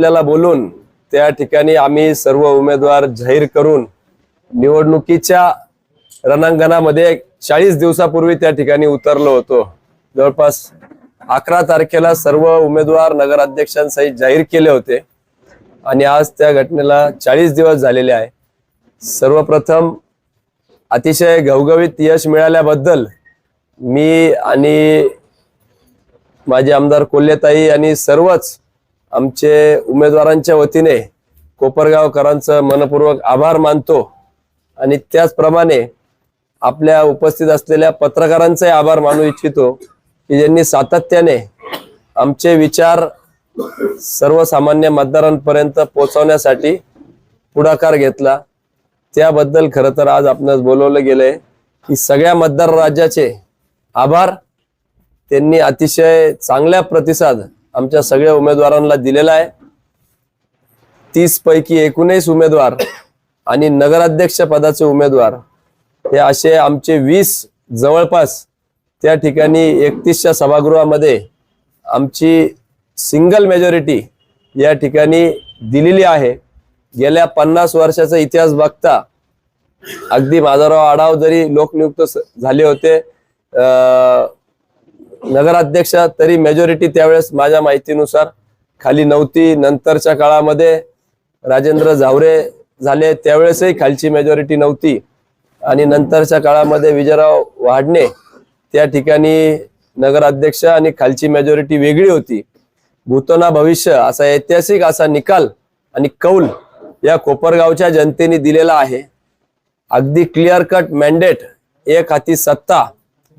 आपल्याला बोलून त्या ठिकाणी आम्ही सर्व उमेदवार जाहीर करून निवडणुकीच्या रणांगणामध्ये चाळीस दिवसापूर्वी त्या ठिकाणी उतरलो होतो. जवळपास अकरा तारखेला सर्व उमेदवार नगराध्यक्षांसहित जाहीर केले होते. आणि आज त्या घटनेला चाळीस दिवस झालेले आहे. सर्वप्रथम अतिशय घवघवीत यश मिळाल्याबद्दल मी आणि माझे आमदार कोल्हेताई आणि सर्वच आमचे उमेदवारांच्या वतीने कोपरगावकरांचं मनपूर्वक आभार मानतो आणि त्याचप्रमाणे आपल्या उपस्थित असलेल्या पत्रकारांचे आभार मानू इच्छितो की ज्यांनी सातत्याने आमचे विचार सर्वसामान्य मतदारांपर्यंत पोहोचवण्यासाठी पुढाकार घेतला. त्याबद्दल खरं तर आज आपणास बोलवलं गेलंय की सगळ्या मतदार राज्याचे आभार. त्यांनी अतिशय चांगल्या प्रतिसाद आमच्या सगळ्या उमेदवारांना दिलेला आहे. तीस पैकी एकूणच उमेदवार आणि नगराध्यक्ष पदाचे उमेदवार हे असे आमचे वीस जवळपास त्या ठिकाणी एकतीसच्या सभागृहामध्ये आमची सिंगल मेजॉरिटी या ठिकाणी दिलेली आहे. गेल्या पन्नास वर्षाचा इतिहास बघता अगदी माधवराव आढाव जरी लोकनियुक्त झाले होते नगराध्यक्ष तरी मेजॉरिटी त्यावेळेस माझ्या माहितीनुसार खाली नव्हती. नंतरच्या काळामध्ये राजेंद्र झावरे झाले. त्यावेळेसही खालची मेजॉरिटी नव्हती. आणि नंतरच्या काळामध्ये विजयराव वाढणे त्या ठिकाणी नगराध्यक्ष आणि खालची मेजॉरिटी वेगळी होती. भूतोना भविष्य असा ऐतिहासिक असा निकाल आणि कौल या कोपरगावच्या जनतेने दिलेला आहे. अगदी क्लिअर कट मॅन्डेट एक हाती सत्ता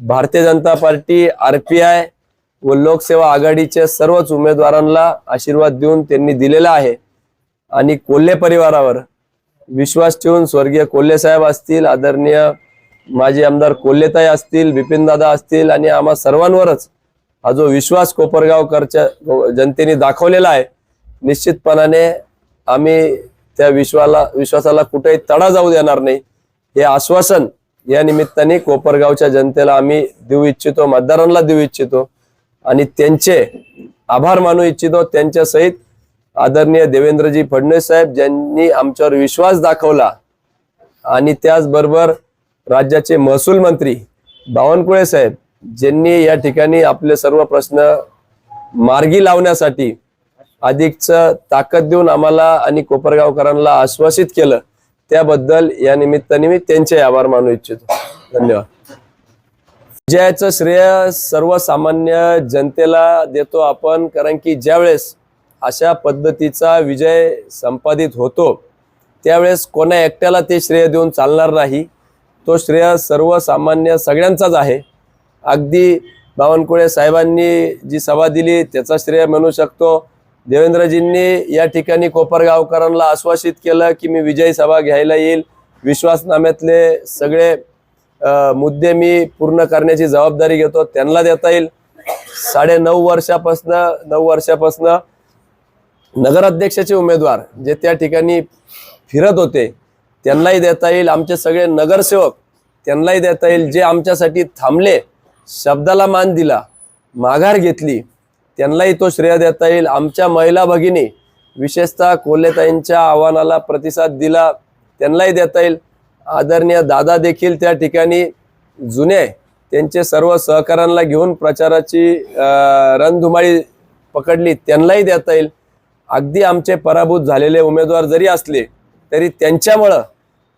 भारतीय जनता पार्टी आरपीआय व लोकसेवा आघाडीच्या सर्वच उमेदवारांना आशीर्वाद देऊन त्यांनी दिलेला आहे. आणि कोल्हे परिवारावर विश्वास ठेवून स्वर्गीय कोल्हे साहेब असतील आदरणीय माजी आमदार कोल्हेताई असतील बिपिनदादा असतील आणि आम्हा सर्वांवरच हा जो विश्वास कोपरगावकरच्या जनतेने दाखवलेला आहे निश्चितपणाने आम्ही त्या विश्वाला विश्वासाला कुठेही तडा जाऊ देणार नाही. हे आश्वासन या निमित्ताने कोपरगावच्या जनतेला आम्ही देऊ इच्छितो मतदारांना देऊ इच्छितो आणि त्यांचे आभार मानू इच्छितो. त्यांच्या सहित आदरणीय देवेंद्रजी फडणवीस साहेब ज्यांनी आमच्यावर विश्वास दाखवला आणि त्याचबरोबर राज्याचे महसूल मंत्री बावनकुळे साहेब ज्यांनी या ठिकाणी आपले सर्व प्रश्न मार्गी लावण्यासाठी अधिकच ताकद देऊन आम्हाला आणि कोपरगावकरांना आश्वासित केलं. त्याबद्दल या निमित्ताने मी त्यांचे आभार मानू इच्छितो. धन्यवाद. विजयाचं श्रेय सर्वसामान्य जनतेला देतो आपण कारण की ज्यावेळेस अशा पद्धतीचा विजय संपादित होतो त्यावेळेस कोणा एकट्याला ते श्रेय देऊन चालणार नाही. तो श्रेय सर्वसामान्य सगळ्यांचाच आहे. अगदी बावनकुळे साहेबांनी जी सभा दिली त्याचा श्रेय म्हणू शकतो. देवेंद्रजींनी या ठिकाणी कोपरगावकरांना आश्वासित केलं की मी विजयी सभा घ्यायला येईल. विश्वासनाम्यातले सगळे मुद्दे मी पूर्ण करण्याची जबाबदारी घेतो. त्यांना देता येईल. साडे नऊ वर्षापासनं नऊ वर्षापासनं नगराध्यक्षाचे उमेदवार जे त्या ठिकाणी फिरत होते त्यांनाही देता येईल. आमचे सगळे नगरसेवक त्यांनाही देता येईल. जे आमच्यासाठी थांबले शब्दाला मान दिला माघार घेतली त्यांनाही तो श्रेय देता येईल. आमच्या महिला भगिनी विशेषतः कोल्हेताईंच्या आव्हानाला प्रतिसाद दिला त्यांनाही देता येईल. आदरणीय दादा देखील त्या ठिकाणी जुने त्यांचे सर्व सहकाऱ्यांना घेऊन प्रचाराची रणधुमाळी पकडली त्यांनाही देता येईल. अगदी आमचे पराभूत झालेले उमेदवार जरी असले तरी त्यांच्यामुळं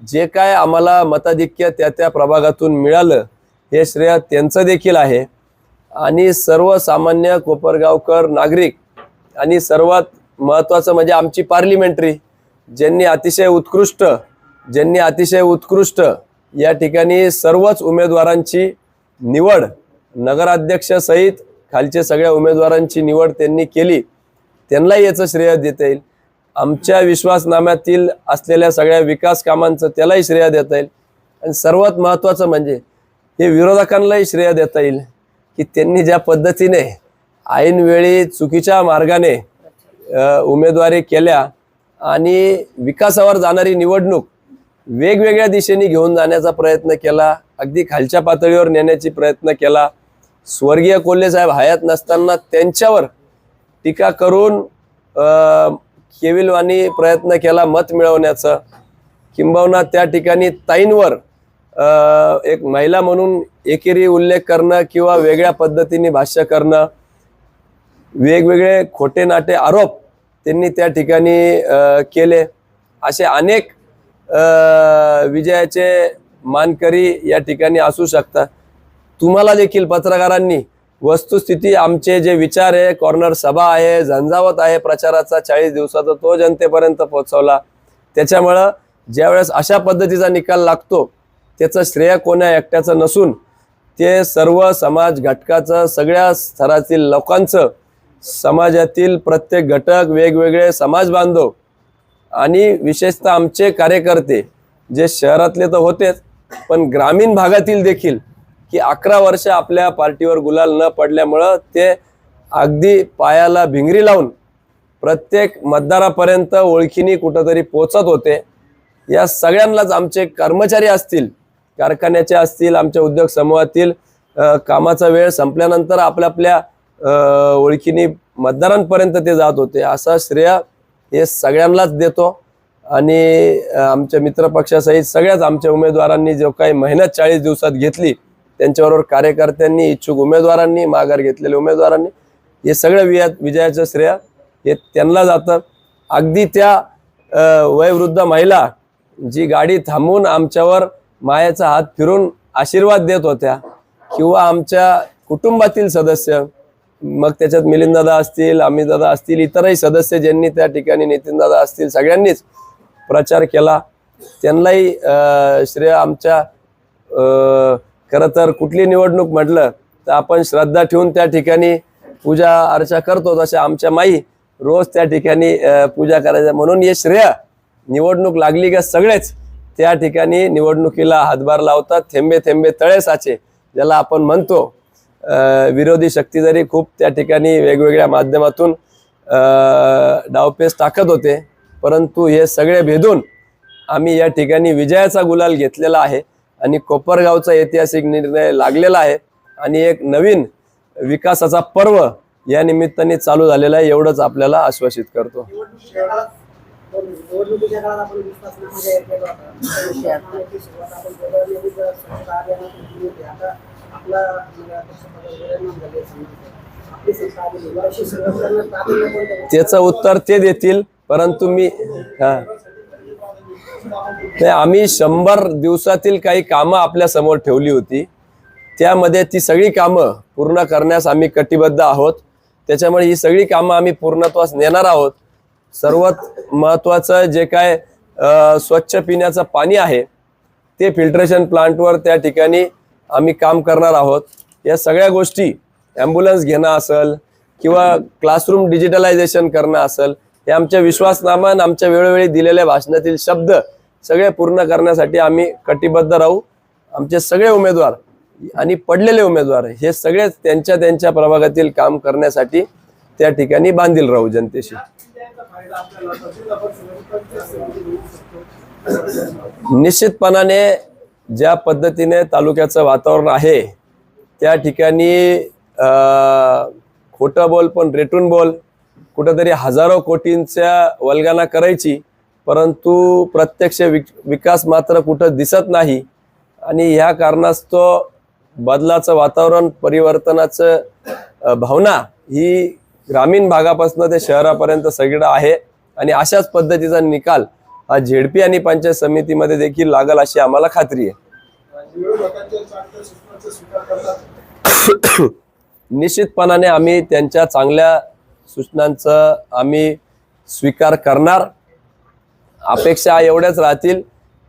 जे काय आम्हाला मताधिक्य त्या त्या प्रभागातून मिळालं हे श्रेय त्यांचं देखील आहे. आणि सर्वसामान्य कोपरगावकर नागरिक आणि सर्वात महत्त्वाचं म्हणजे आमची पार्लिमेंटरी ज्यांनी अतिशय उत्कृष्ट ज्यांनी अतिशय उत्कृष्ट या ठिकाणी सर्वच उमेदवारांची निवड नगराध्यक्षसहित खालचे सगळ्या उमेदवारांची निवड त्यांनी केली. त्यांनाही याचं श्रेय देता येईल. आमच्या विश्वासनाम्यातील असलेल्या सगळ्या विकास कामांचं त्यालाही श्रेय देता येईल. आणि सर्वात महत्त्वाचं म्हणजे हे विरोधकांनाही श्रेय देता येईल. की त्यांनी ज्या पद्धतीने ऐनवेळी चुकीच्या मार्गाने उमेदवारी केल्या आणि विकासावर जाणारी निवडणूक वेगवेगळ्या दिशेने घेऊन जाण्याचा प्रयत्न केला अगदी खालच्या पातळीवर नेण्याची प्रयत्न केला. स्वर्गीय कोल्हे साहेब हयात नसताना त्यांच्यावर टीका करून केविलवानी प्रयत्न केला मत मिळवण्याचं. किंबहुना त्या ठिकाणी ताईंवर एक महिला म्हणून एकेरी उल्लेख करणं किंवा वेगळ्या पद्धतीने भाष्य करणं वेगवेगळे खोटे नाटे आरोप त्यांनी त्या ठिकाणी केले. असे अनेक विजयाचे मानकरी या ठिकाणी असू शकतात. तुम्हाला देखील पत्रकारांनी वस्तुस्थिती आमचे जे विचार आहे कॉर्नर सभा आहे झंझावत आहे प्रचाराचा चाळीस दिवसाचा तो जनतेपर्यंत पोहोचवला. त्याच्यामुळं ज्यावेळेस अशा पद्धतीचा निकाल लागतो त्याचं श्रेय कोण्या एकट्याचं नसून ते सर्व समाज घटकाचं सगळ्या स्तरातील लोकांचं समाजातील प्रत्येक घटक वेगवेगळे समाज बांधव आणि विशेषतः आमचे कार्यकर्ते जे शहरातले तर होतेच पण ग्रामीण भागातील देखील की अकरा वर्ष आपल्या पार्टीवर गुलाल न पडल्यामुळं ते अगदी पायाला भिंगरी लावून प्रत्येक मतदारापर्यंत ओळखीने कुठंतरी पोचत होते. या सगळ्यांनाच आमचे कर्मचारी असतील कारखान्याचे असतील आमच्या उद्योग समूहातील कामाचा वेळ संपल्यानंतर आपल्या आपल्या ओळखीने मतदारांपर्यंत ते जात होते. असा श्रेय हे सगळ्यांनाच देतो. आणि आमच्या मित्रपक्षासहित सगळ्याच आमच्या उमेदवारांनी जो काही मेहनत चाळीस दिवसात घेतली त्यांच्याबरोबर कार्यकर्त्यांनी इच्छुक उमेदवारांनी माघार घेतलेल्या उमेदवारांनी हे सगळं विया विजयाचं श्रेय हे त्यांना जातं. अगदी त्या वयवृद्ध वयोवृद्ध महिला जी गाडी थांबून आमच्यावर मायाचा हात फिरून आशीर्वाद देत होत्या. किंवा आमच्या कुटुंबातील सदस्य मग त्याच्यात मिलिंददादा असतील अमितदादा असतील इतरही सदस्य ज्यांनी त्या ठिकाणी नितीनदादा असतील सगळ्यांनीच प्रचार केला. त्यांनाही श्रेय आमच्या खरं तर कुठली निवडणूक म्हटलं तर आपण श्रद्धा ठेवून त्या ठिकाणी पूजा अर्चा करतो तशा आमच्या माई रोज त्या ठिकाणी पूजा करायच्या. म्हणून हे श्रेय निवडणूक लागली का सगळेच? त्या ठिकाणी निवडणुकीला हातभार लावतात थेंबे थेंबे तळे साचे ज्याला आपण म्हणतो. विरोधी शक्ती जरी खूप त्या ठिकाणी वेगवेगळ्या माध्यमातून डावपेस डावपेच टाकत होते परंतु हे सगळे भेदून आम्ही या ठिकाणी विजयाचा गुलाल घेतलेला आहे आणि कोपरगावचा ऐतिहासिक निर्णय लागलेला आहे. आणि एक नवीन विकासाचा पर्व या निमित्ताने चालू झालेला आहे एवढंच आपल्याला आश्वासित करतो. निवडणुकीच्या काळात केला होता सुरुवात आपण स्वच्छता केली होती. आता आपला म्हणजे आपली संस्था प्राधान्य त्याचं उत्तर ते देतील परंतु मी हा. नाही आम्ही शंभर दिवसातील काही कामं आपल्यासमोर ठेवली होती. त्यामध्ये ती सगळी कामं पूर्ण करण्यास आम्ही कटिबद्ध आहोत. त्याच्यामुळे ही सगळी कामं आम्ही पूर्णत्वास नेणार आहोत. सर्वात महत्त्वाचं जे काय स्वच्छ पिण्याचं पाणी आहे ते फिल्ट्रेशन प्लांटवर त्या ठिकाणी आम्ही काम करणार आहोत. या सगळ्या गोष्टी ॲम्ब्युलन्स घेणं असेल किंवा क्लासरूम डिजिटलायझेशन करणं असेल हे आमच्या विश्वासनामा आणि आमच्या वेळोवेळी दिलेल्या भाषणातील शब्द सगळे पूर्ण करण्यासाठी आम्ही कटिबद्ध राहू. आमचे सगळे उमेदवार आणि पडलेले उमेदवार हे सगळेच त्यांच्या त्यांच्या प्रभागातील काम करण्यासाठी त्या ठिकाणी बांधील राहू जनतेशी. निश्चितपणाने ज्या पद्धतीने तालुक्याचं वातावरण आहे त्या ठिकाणी खोटं बोल पण रेटून बोल कुठंतरी हजारो कोटींच्या वल्गाना करायची परंतु प्रत्यक्ष विक विकास मात्र कुठं दिसत नाही. आणि ह्या कारणास्तव बदलाचं वातावरण परिवर्तनाचं भावना ही ग्रामीण भागापासून ते शहरापर्यंत सगळं आहे. आणि अशाच पद्धतीचा निकाल हा झेडपी आणि पंचायत समितीमध्ये देखील लागल अशी आम्हाला खात्री आहे. निश्चितपणाने आम्ही त्यांच्या चांगल्या सूचनांचं आम्ही स्वीकार करणार. अपेक्षा एवढ्याच राहतील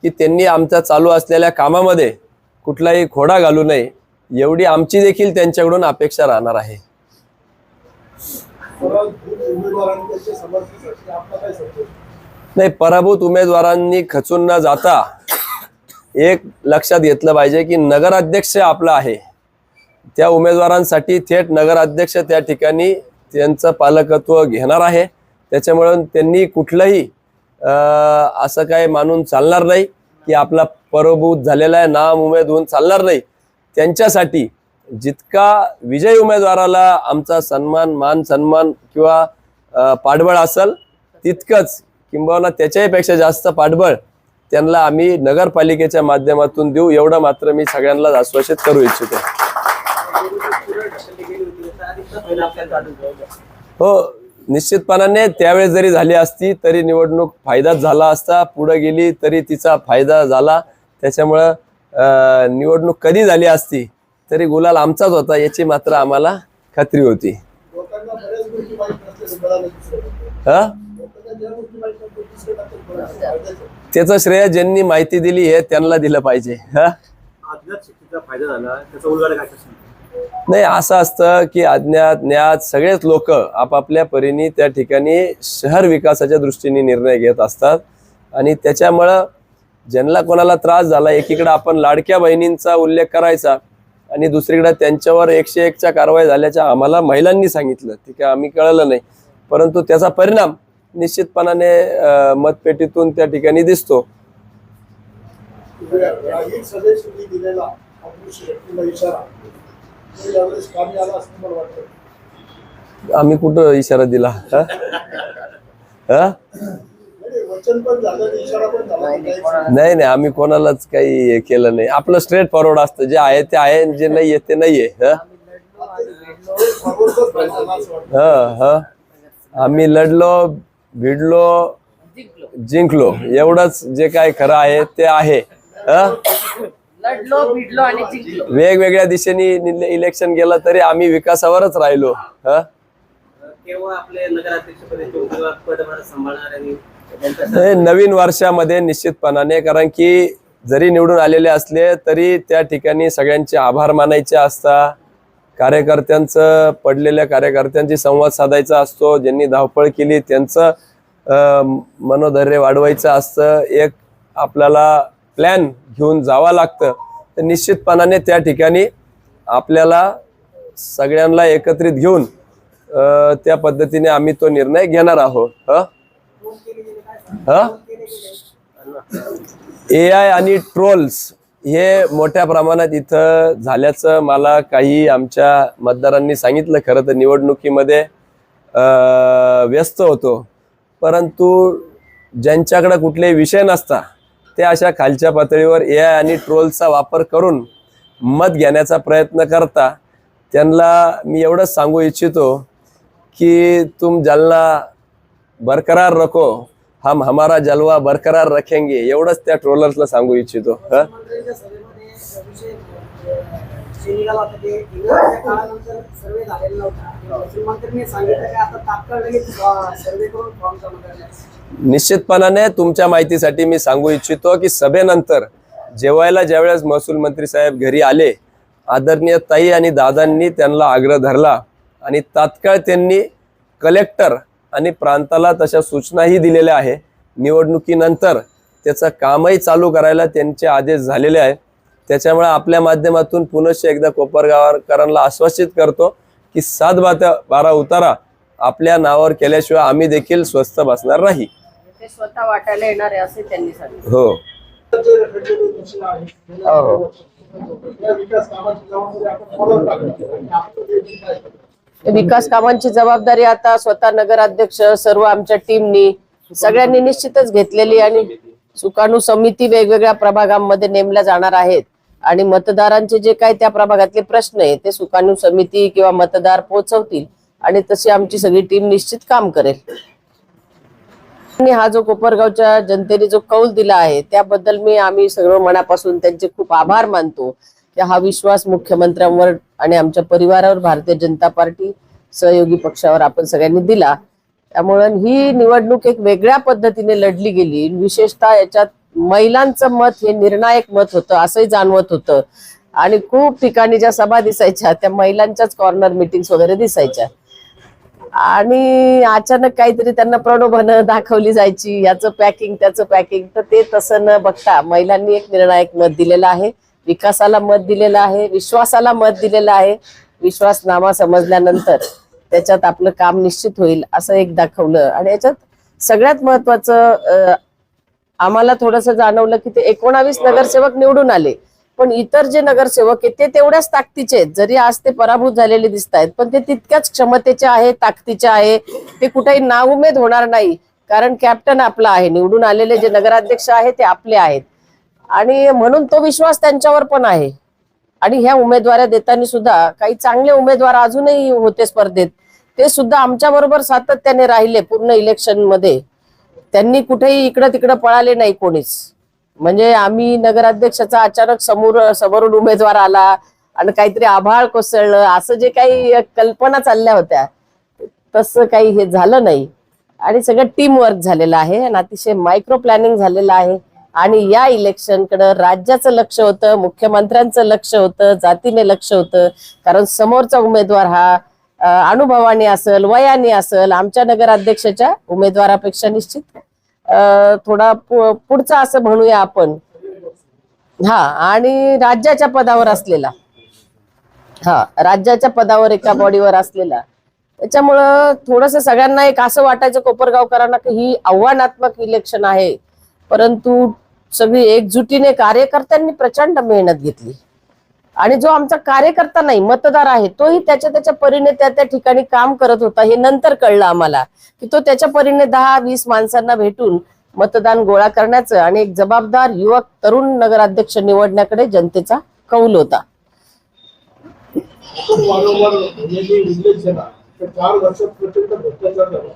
की त्यांनी आमच्या चालू असलेल्या कामामध्ये कुठलाही खोडा घालू नये एवढी आमची देखील त्यांच्याकडून अपेक्षा राहणार आहे. नाही पराभूत उमेदवारांनी खचून न जाता एक लक्षात घेतलं पाहिजे की नगराध्यक्ष आपला आहे. त्या उमेदवारांसाठी थेट नगराध्यक्ष त्या ठिकाणी त्यांचं पालकत्व घेणार आहे. त्याच्यामुळे त्यांनी कुठलंही असं काय मानून चालणार नाही की आपला पराभूत झालेला आहे नाम उमेद होऊन चालणार नाही. त्यांच्यासाठी जितका विजयी उमेदवाराला आमचा सन्मान मान सन्मान किंवा पाठबळ असेल तितकंच किंबहुना त्याच्याही पेक्षा जास्त पाठबळ त्यांना आम्ही नगरपालिकेच्या माध्यमातून देऊ एवढं मात्र मी सगळ्यांना आश्वासित करू इच्छितो. हो निश्चितपणाने त्यावेळेस जरी झाली असती तरी निवडणूक फायदाच झाला असता पुढे गेली तरी तिचा फायदा झाला. त्याच्यामुळं निवडणूक कधी झाली असती तरी गुलाल आमचाच होता याची मात्र आम्हाला खात्री होती. लोकांना हा? त्याचं श्रेय ज्यांनी माहिती दिली हे त्यांना दिलं पाहिजे. हा? नाही असं असतं की अज्ञात ज्ञात सगळेच लोक आपापल्या परीने त्या ठिकाणी शहर विकासाच्या दृष्टीने निर्णय घेत असतात. आणि त्याच्यामुळं ज्यांना कोणाला त्रास झाला एकीकडे आपण लाडक्या बहिणींचा उल्लेख करायचा आणि दुसरीकडे त्यांच्यावर एकशे एकच्या कारवाई झाल्याच्या आम्हाला महिलांनी सांगितलं. ठीक आहे आम्ही कळलं नाही. परंतु त्याचा परिणाम निश्चितपणाने मतपेटीतून त्या ठिकाणी दिसतो. आम्ही कुठं इशारा दिला? हा? नाही, वचन पण झालं आणि इशारा पण झाला पण काहीच नाही नाही आम्ही कोणालाच काही हे केलं नाही आपलं स्ट्रेट फॉरवर्ड असतं जे आहे ते आहे जे नाहीये ते नाहीये हं? नाही. समोरचाच फायदा झाला असं वाटतं हं, हं. आम्ही लढलो भिडलो जिंकलो एवढंच जे काय खरं आहे ते आहे हं? लढलो भिडलो आणि जिंकलो वेगवेगळ्या दिशेने निल- इलेक्शन गेलं तरी आम्ही विकासावरच राहिलो हं? केव्हा आपले उमेदवार पदभार हे नवीन वर्षामध्ये निश्चितपणाने कारण की जरी निवडून आलेले असले तरी त्या ठिकाणी सगळ्यांचे आभार मानायचे असता कार्यकर्त्यांचं पडलेल्या कार्यकर्त्यांशी संवाद साधायचा असतो. ज्यांनी धावपळ केली त्यांचं मनोधैर्य वाढवायचं असतं. एक आपल्याला प्लॅन घेऊन जावं लागतं. तर निश्चितपणाने त्या ठिकाणी आपल्याला सगळ्यांना एकत्रित घेऊन त्या पद्धतीने आम्ही तो निर्णय घेणार आहोत. हा? ए आय आणि ट्रोल्स हे मोठ्या प्रमाणात इथं झाल्याचं मला काही आमच्या मतदारांनी सांगितलं. खरं तर निवडणुकीमध्ये व्यस्त होतो. परंतु ज्यांच्याकडे कुठलेही विषय नसता ते अशा खालच्या पातळीवर ए आय आणि ट्रोल्सचा वापर करून मत घेण्याचा प्रयत्न करता. त्यांना मी एवढंच सांगू इच्छितो की तुम ज्यांना बरकरार रखो. हम हमारा जलवा बरकरार रखेंगे एवढंच त्या ट्रोलर्सला सांगू इच्छितो निश्चितपणाने तुमच्या माहितीसाठी मी सांगू इच्छितो की सभेनंतर जेवायला ज्यावेळेस महसूल मंत्री साहेब घरी आले आदरणीय ताई आणि दादांनी त्यांना आग्रह धरला आणि तात्काळ त्यांनी कलेक्टर आणि प्रांताला तशा सूचनाही दिलेल्या आहे. निवडणुकीनंतर त्याचं कामही चालू करायला त्यांचे आदेश झालेले आहेत. त्याच्यामुळे आपल्या माध्यमातून पुनश्च एकदा कोपरगावकरांना आश्वासित करतो की सात बाता बारा उतारा आपल्या नावावर केल्याशिवाय आम्ही देखील स्वस्थ बसणार नाही. ते स्वतः वाटायला येणार आहे असे त्यांनी सांगितलं. हो. जे विकास कामांची जबाबदारी आता स्वतः नगराध्यक्ष सर्व आमच्या टीमनी सगळ्यांनी निश्चितच घेतलेली आणि सुकाणू समिती वेगवेगळ्या प्रभागांमध्ये नेमल्या जाणार आहेत. आणि मतदारांचे जे काही त्या प्रभागातले प्रश्न आहे ते सुकाणू समिती किंवा मतदार पोहोचवतील आणि तशी आमची सगळी टीम निश्चित काम करेल. आणि हा जो कोपरगावच्या जनतेने जो कौल दिला आहे त्याबद्दल मी आम्ही सगळं मनापासून त्यांचे खूप आभार मानतो. की हा विश्वास मुख्यमंत्र्यांवर आणि आमच्या परिवारावर भारतीय जनता पार्टी सहयोगी पक्षावर आपण सगळ्यांनी दिला. त्यामुळे ही निवडणूक एक वेगळ्या पद्धतीने लढली गेली. विशेषतः याच्यात महिलांचं मत हे निर्णायक मत होतं असंही जाणवत होतं. आणि खूप ठिकाणी ज्या सभा दिसायच्या त्या महिलांच्याच कॉर्नर मिटिंग्स वगैरे दिसायच्या. आणि अचानक काहीतरी त्यांना प्रणोभनं दाखवली जायची याचं पॅकिंग त्याचं पॅकिंग तर ते तसं न बघता महिलांनी एक निर्णायक मत दिलेलं आहे. विकासाला मत दिलेलं आहे विश्वासाला मत दिलेलं आहे. विश्वासनामा समजल्यानंतर त्याच्यात आपलं काम निश्चित होईल असं एक दाखवलं. आणि याच्यात सगळ्यात महत्वाचं आम्हाला थोडंसं जाणवलं की ते एकोणावीस नगरसेवक निवडून आले. पण इतर जे नगरसेवक आहेत ते तेवढ्याच ताकदीचे आहेत. जरी आज ते पराभूत झालेले दिसत आहेत पण ते तितक्याच क्षमतेचे आहे ताकदीचे आहे. ते कुठेही नाउमेद होणार नाही. कारण कॅप्टन आपला आहे. निवडून आलेले जे नगराध्यक्ष आहे ते आपले आहेत. आणि म्हणून तो विश्वास त्यांच्यावर पण आहे. आणि ह्या उमेदवाऱ्या देताना सुद्धा काही चांगले उमेदवार अजूनही होते स्पर्धेत. ते सुद्धा आमच्या बरोबर सातत्याने राहिले पूर्ण इलेक्शनमध्ये. त्यांनी कुठेही इकडं तिकडं पळाले नाही कोणीच. म्हणजे आम्ही नगराध्यक्षाचा अचानक समोर समोरून उमेदवार आला आणि काहीतरी आभाळ कोसळलं असं जे काही कल्पना चालल्या होत्या तसं काही हे झालं नाही. आणि सगळं टीम वर्क झालेलं आहे आणि अतिशय मायक्रो प्लॅनिंग झालेलं आहे. आणि या इलेक्शनकडं राज्याचं लक्ष होतं मुख्यमंत्र्यांचं लक्ष होतं जातीने लक्ष होतं. कारण समोरचा उमेदवार हा अनुभवाने असेल वयाने असेल आमच्या नगराध्यक्षाच्या उमेदवारापेक्षा निश्चित थोडा पु- पुढचा असं म्हणूया आपण. हा आणि राज्याच्या पदावर असलेला. हा राज्याच्या पदावर एका बॉडीवर असलेला. त्याच्यामुळं थोडस सगळ्यांना एक असं वाटायचं कोपरगावकरांना की ही आव्हानात्मक इलेक्शन आहे. परंतु सगळी एकजुटीने कार्यकर्त्यांनी प्रचंड मेहनत घेतली. आणि जो आमचा कार्यकर्ता नाही मतदार आहे तोही त्याच्या त्याच्या परीने त्या त्या ठिकाणी काम करत होता. हे नंतर कळलं आम्हाला की तो त्याच्या परीने दहा वीस माणसांना भेटून मतदान गोळा करण्याचं आणि एक जबाबदार युवक तरुण नगराध्यक्ष निवडण्याकडे जनतेचा कौल होता. चार वर्षात प्रचंड भ्रष्टाचार झाला.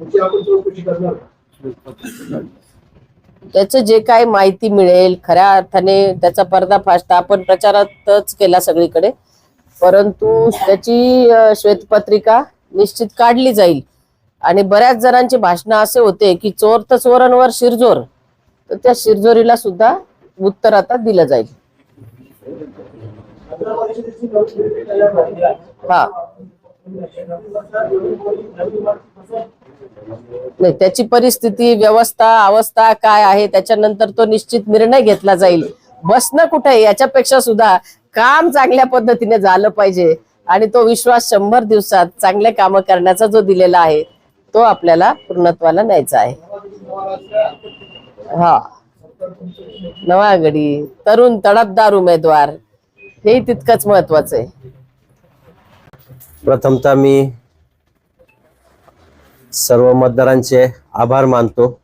त्याची आपण चौकशी करणार त्याचं जे काय माहिती मिळेल खऱ्या अर्थाने त्याचा पर्दाफाश तर आपण प्रचारातच केला सगळीकडे. परंतु त्याची श्वेतपत्रिका निश्चित काढली जाईल. आणि बऱ्याच जणांची भाषणं असे होते की चोर तर चोरांवर शिरजोर. तर त्या शिरजोरीला सुद्धा उत्तर आता दिलं जाईल. हा. नाही त्याची परिस्थिती व्यवस्था अवस्था काय आहे त्याच्यानंतर तो निश्चित निर्णय घेतला जाईल. बसणं कुठे आहे याच्यापेक्षा सुद्धा काम चांगल्या पद्धतीने झालं पाहिजे. आणि तो विश्वास शंभर दिवसात चांगले काम करण्याचा जो दिलेला आहे तो आपल्याला पूर्णत्वाला न्यायचा आहे. हा. नवागडी तरुण तडपदार उमेदवार हे तितकंच महत्वाचं आहे. प्रथमतः मी सर्व मतदारांचे आभार मानतो.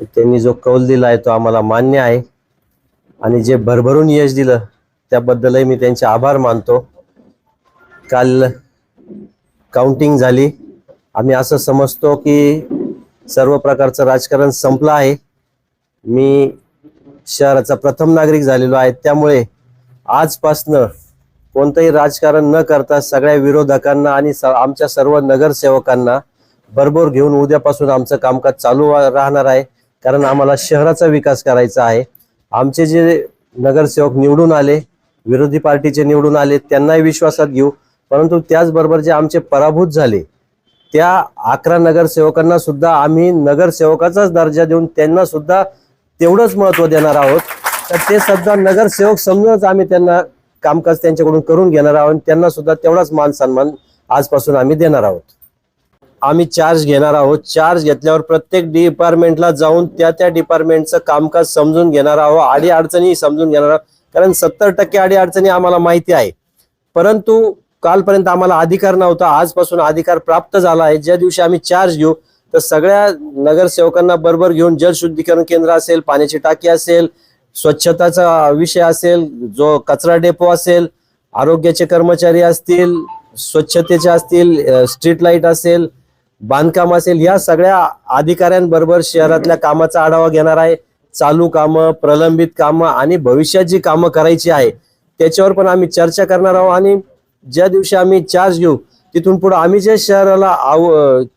त्यांनी जो कौल दिला आहे तो आम्हाला मान्य आहे. आणि जे भरभरून यश दिलं त्याबद्दलही मी त्यांचे आभार मानतो. काल काउंटिंग झाली. आम्ही असं समजतो की सर्व प्रकारचं राजकारण संपलं आहे. मी शहराचा प्रथम नागरिक झालेलो आहे. त्यामुळे आजपासनं कोणतंही राजकारण न करता सगळ्या विरोधकांना आणि स- आमच्या सर्व नगरसेवकांना बरोबर घेऊन उद्यापासून आमचं कामकाज चालू राहणार आहे. कारण आम्हाला शहराचा विकास करायचा आहे. आमचे जे नगरसेवक निवडून आले विरोधी पार्टीचे निवडून आले त्यांनाही विश्वासात घेऊ. परंतु त्याचबरोबर जे आमचे पराभूत झाले त्या अकरा नगरसेवकांना सुद्धा आम्ही नगरसेवकाचाच दर्जा देऊन त्यांना सुद्धा तेवढंच महत्त्व देणार आहोत. तर ते सुद्धा नगरसेवक समजूनच आम्ही त्यांना कामकाज त्यांच्याकडून करून घेणार आहोत. आणि त्यांना सुद्धा तेवढाच मान सन्मान आजपासून आम्ही देणार आहोत. आम्ही चार्ज घेणार आहोत. चार्ज घेतल्यावर प्रत्येक डिपार्टमेंटला जाऊन त्या त्या डिपार्टमेंटचं कामकाज समजून घेणार आहोत. आडी अडचणी समजून घेणार आहोत. कारण सत्तर टक्के आडी अडचणी आम्हाला माहिती आहे. परंतु कालपर्यंत आम्हाला अधिकार नव्हता. आजपासून अधिकार प्राप्त झाला आहे. ज्या दिवशी आम्ही चार्ज घेऊ तर सगळ्या नगरसेवकांना बरोबर घेऊन जलशुद्धीकरण केंद्र असेल पाण्याची टाकी असेल स्वच्छताचा विषय असेल जो कचरा डेपो असेल आरोग्याचे कर्मचारी असतील स्वच्छतेचे असतील स्ट्रीट लाइट असेल बांधकाम असेल या सगळ्या अधिकाऱ्यांबरोबर शहरातल्या कामाचा आढावा घेणार आहे. चालू कामं प्रलंबित कामं आणि भविष्यात जी कामं करायची आहे त्याच्यावर पण आम्ही चर्चा करणार आहोत आणि ज्या दिवशी आम्ही चार्ज घेऊ तिथून पुढे आम्ही ज्या शहराला आव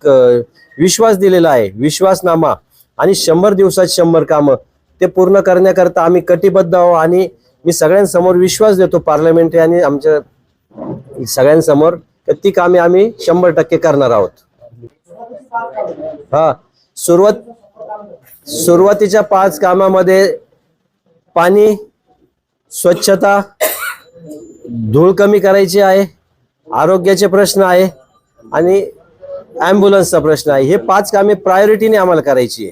क- विश्वास दिलेला आहे विश्वासनामा आणि शंभर दिवसात शंभर कामं ते पूर्ण करण्याकरता आम्ही कटिबद्ध आहोत आणि मी सगळ्यांसमोर विश्वास देतो पार्लमेंटरी आणि आमच्या सगळ्यांसमोर तर ती कामे आम्ही शंभर टक्के करणार आहोत. हा. सुरुवात सुरुवातीच्या पाच कामामध्ये पाणी स्वच्छता धूळ कमी करायची आहे आरोग्याचे प्रश्न आहे आणि ॲम्ब्युलन्सचा प्रश्न आहे. हे पाच कामे प्रायोरिटीने आम्हाला करायची आहे.